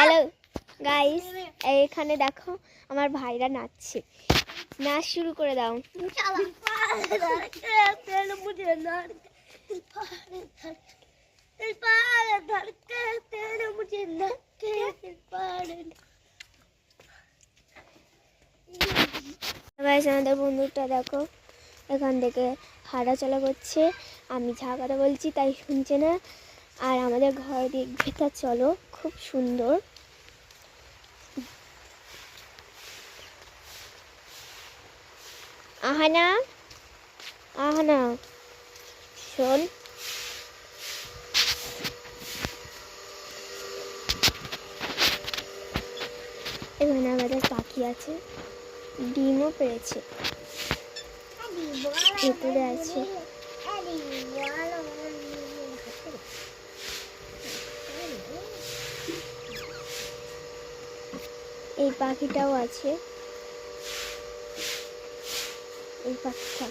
Hello guys, এখানে দেখো আমার ভাইরা নাচছে। নাচ শুরু করে দাও। আমাদের বন্ধুটা দেখো, এখান থেকে হাঁটা চলা করছে। আমি কথা বলছি তাই শুনছে না। আর আমাদের ঘর ভেতর চলো খুব সুন্দর। আহানা আহানা শোন। এখানে আমাদের পাখি আছে ডিমও পেয়েছে ভেতরে আছে। এই পাখিটাও আছে। এই পাখিটা।